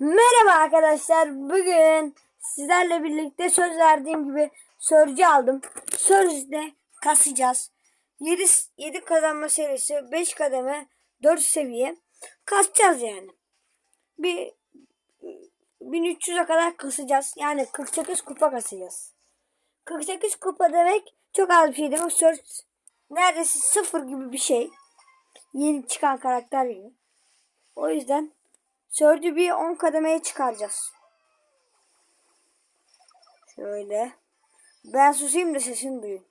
Merhaba arkadaşlar. Bugün sizlerle birlikte söz verdiğim gibi sörcü aldım. Sözde kasacağız. 7, 7 kazanma serisi 5 kademe 4 seviye kasacağız yani. Bir 1300'e kadar kasacağız. Yani 48 kupa kasacağız. 48 kupa demek çok az bir şey demek. Söz neredeyse sıfır gibi bir şey. Yeni çıkan karakter gibi. O yüzden Sörcü bir 10 kademeye çıkaracağız. Şöyle. Ben susayım da sesini duyun.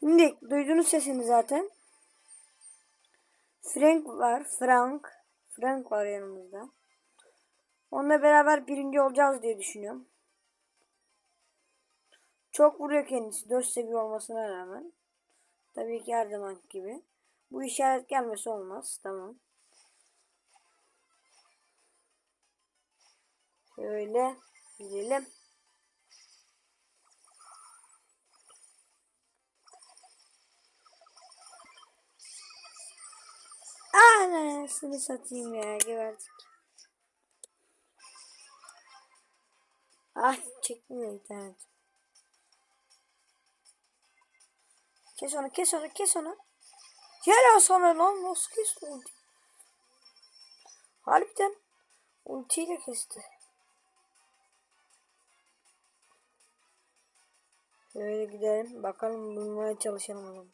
Şimdi duydunuz sesini zaten. Frank var. Frank. Frank var yanımızda. Onunla beraber birinci olacağız diye düşünüyorum. Çok vuruyor kendisi. 4 seviye olmasına rağmen. Tabii ki her zaman gibi. Bu işaret gelmesi olmaz. Tamam. Şöyle gidelim. Anasını satayım ya geberdik. Ah çekmiyor internet. Kes onu kes onu kes onu. Gel sana lan nasıl kesti ulti? Harbiden ultiyle kesti. Şöyle gidelim bakalım bulmaya çalışalım onu.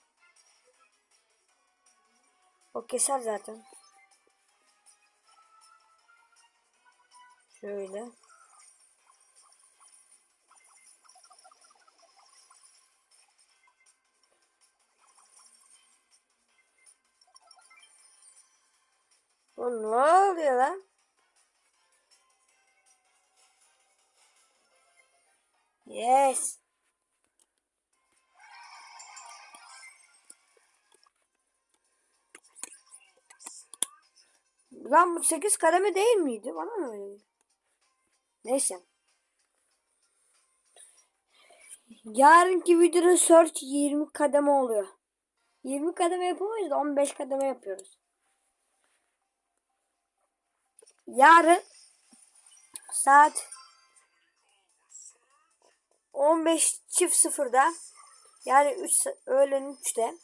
O keser zaten. Şöyle. Oğlum ne oluyor lan? Yes. Lan bu 8 kademe değil miydi? Bana mı öyle? Neyse. Yarınki videoda search 20 kademe oluyor. 20 kademe yapamayız da 15 kademe yapıyoruz. Yarın saat 15 çift sıfırda yani 3 öğlen 3'te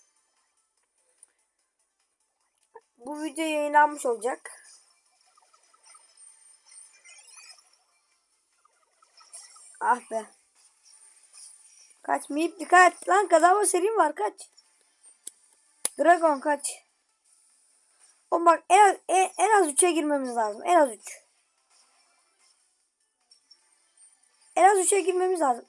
bu video yayınlanmış olacak. Ah be. Kaç miyip dikkat lan kazanma serim var kaç. Dragon kaç. O bak en az, en, az 3'e girmemiz lazım. En az 3. En az 3'e girmemiz lazım.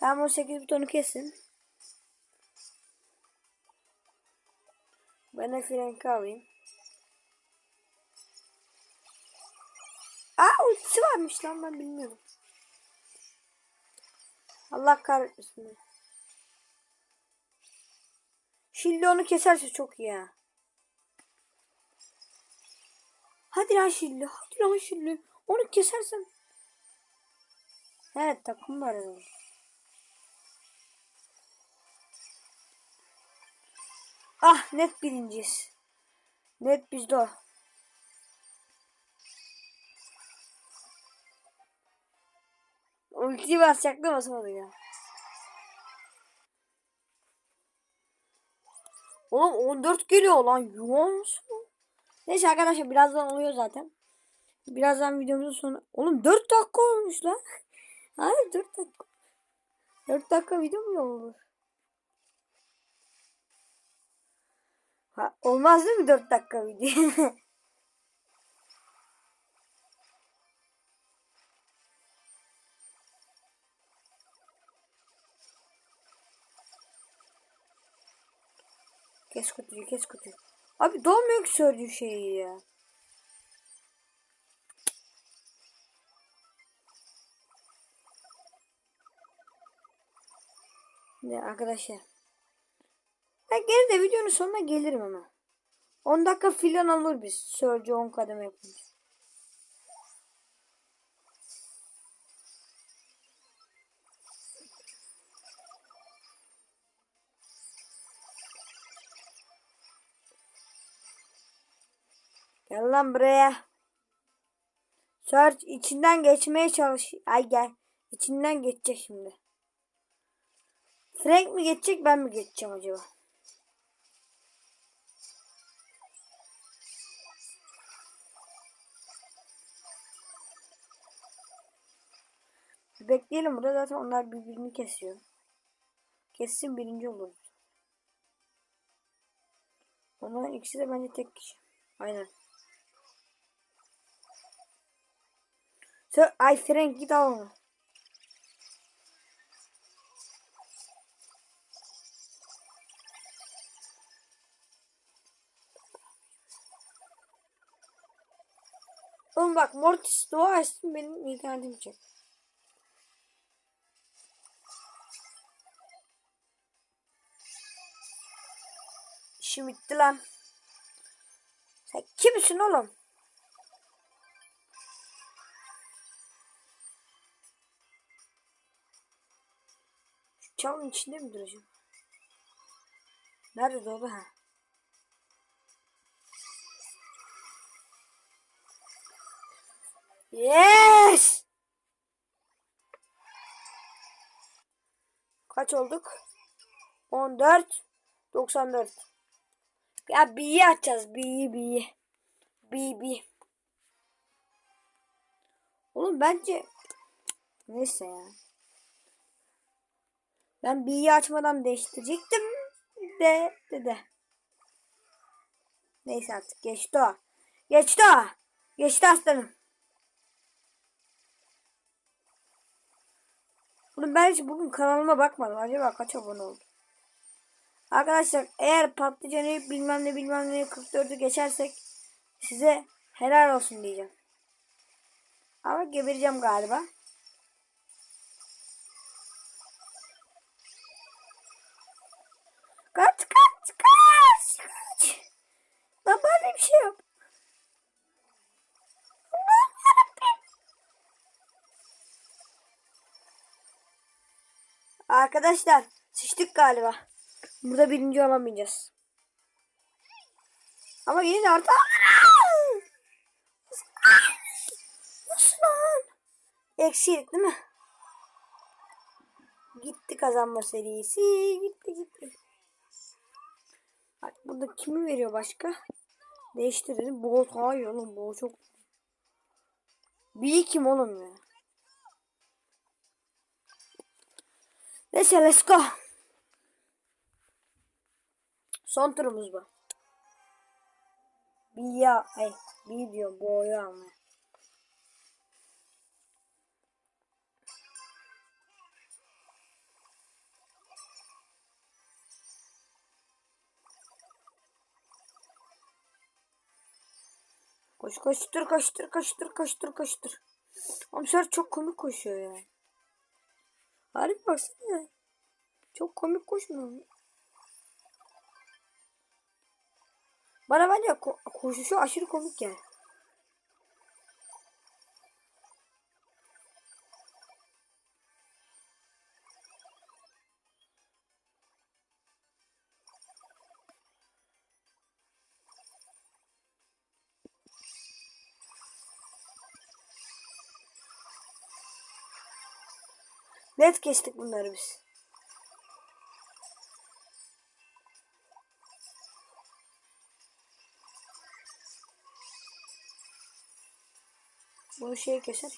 Tamam 18 butonu kesin. Ben de frenki alayım. Varmış lan ben bilmiyordum. Allah kahretmesin. Şimdi onu keserse çok iyi ha. Hadi lan Şilli. Hadi lan Şilli. Onu kesersen. Evet takım var. Ah net birinciyiz. Net bizde o. Ultiyi basacaktım basamadı ya. Oğlum 14 geliyor lan. Yuvan musun? Neyse arkadaşlar birazdan oluyor zaten. Birazdan videomuzun sonu. Oğlum 4 dakika olmuş lan. Hayır 4 dakika. 4 dakika video mu olur? Ha, olmaz değil mi 4 dakika video? kes kutuyu kes kutuyu. Abi dolmuyor ki söylediği şeyi ya. Ne arkadaşlar. Ben gene de videonun sonuna gelirim ama. 10 dakika filan alır biz. Sörcü 10 kademe yapınca. Gel lan buraya. Search içinden geçmeye çalış. Ay gel. İçinden geçecek şimdi. Frank mi geçecek ben mi geçeceğim acaba? Bekleyelim burada zaten onlar birbirini kesiyor. Kessin birinci olur. Onların ikisi de bence tek kişi. Aynen. Sir, ay Frank git al onu. Oğlum bak Mortis dua etsin benim internetim çek. İşim bitti lan. Sen kimsin oğlum? Çalın içinde mi duracağım? Nerede doğdu ha? Yes! Kaç olduk? 14 94 Ya B'yi açacağız. B'yi B'yi. B B. Oğlum bence neyse ya. Ben B'yi açmadan değiştirecektim de de de. Neyse artık geçti o. Geçti o. Geçti aslanım. Oğlum ben hiç bugün kanalıma bakmadım. Acaba kaç abone oldu? Arkadaşlar eğer patlıcanı bilmem ne bilmem ne 44'ü geçersek size helal olsun diyeceğim. Ama gebereceğim galiba. Kaç kaç kaç kaç. Lan bana bir şey yarabbim. Arkadaşlar sıçtık galiba. Burada birinci olamayacağız. Ama yine de artık... Nasıl lan? Eksilik değil mi? Gitti kazanma serisi. Gitti gitti. Bak burada kimi veriyor başka? Değiştirelim. Boğaz hayır oğlum. Boğaz çok... Bir kim oğlum ya? Neyse let's go. Son turumuz bu. Bir ya, ay bir diyor boyu ama. Koş koştur koştur koştur koştur koştur. Amşar çok komik koşuyor ya. Harbi baksana. Çok komik koşmuyor. Bana bence ko koşuşu aşırı komik yani. Net geçtik bunları biz. Bunu şey keser.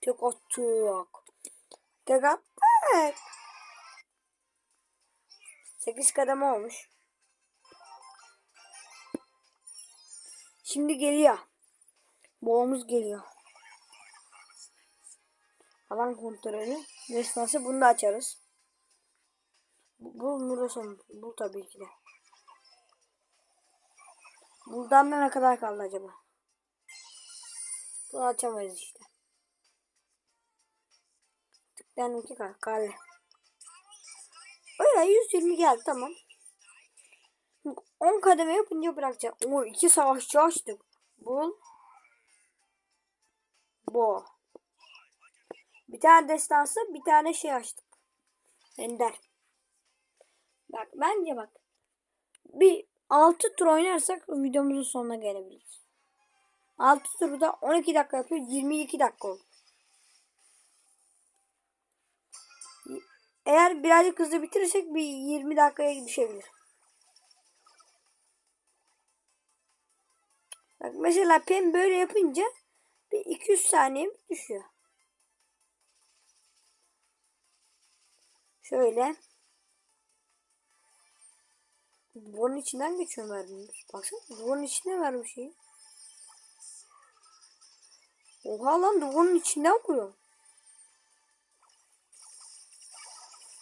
Tek attık. Tek attık. 8 kademe olmuş. Şimdi geliyor. Boğumuz geliyor. Alan kontrolü. Destansı bunu da açarız. Bu, bu Murasan. Bu tabii ki de. Buradan ne kadar kaldı acaba? Bunu açamayız işte. Tıklayan iki kal. Kale. Öyle 120 geldi tamam. Şimdi 10 kademe yapınca bırakacağım. O iki savaşçı açtık. Bul. Bu. Bir tane destansı bir tane şey açtık. Ender. Bak bence bak. Bir 6 tur oynarsak videomuzun sonuna gelebiliriz. 6 turu da 12 dakika yapıyor. 22 dakika oldu. Eğer birazcık hızlı bitirirsek bir 20 dakikaya düşebilir. Bak mesela pen böyle yapınca bir 200 saniye mi düşüyor. Şöyle. Duvarın içinden geçiyor mermimiz. Baksana duvarın içine vermiş şeyi. Oha lan duvarın içinden kuruyor.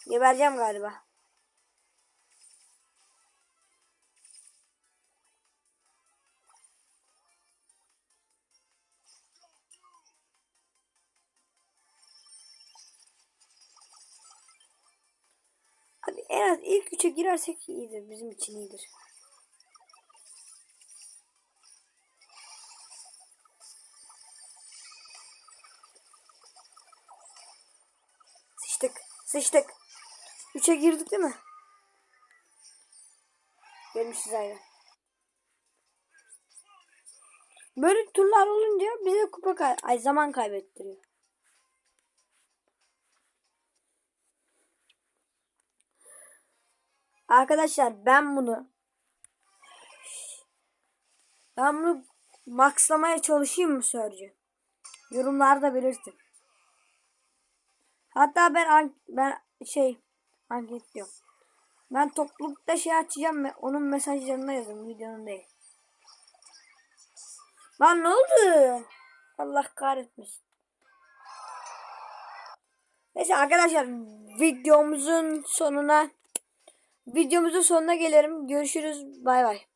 Gebereceğim galiba. İlk üçe girersek iyidir. Bizim için iyidir. Sıçtık. Sıçtık. Üçe girdik değil mi? Gelmişiz aynen. Böyle turlar olunca bize kupa kay ay zaman kaybettiriyor. Arkadaşlar ben bunu ben bunu maxlamaya çalışayım mı Sörcü? Yorumlarda belirtin. Hatta ben ben şey anket diyorum. Ben toplulukta şey açacağım ve onun mesajlarına yazın videonun değil. Lan ne oldu? Allah kahretmesin. Neyse arkadaşlar videomuzun sonuna videomuzun sonuna gelirim. Görüşürüz. Bay bay.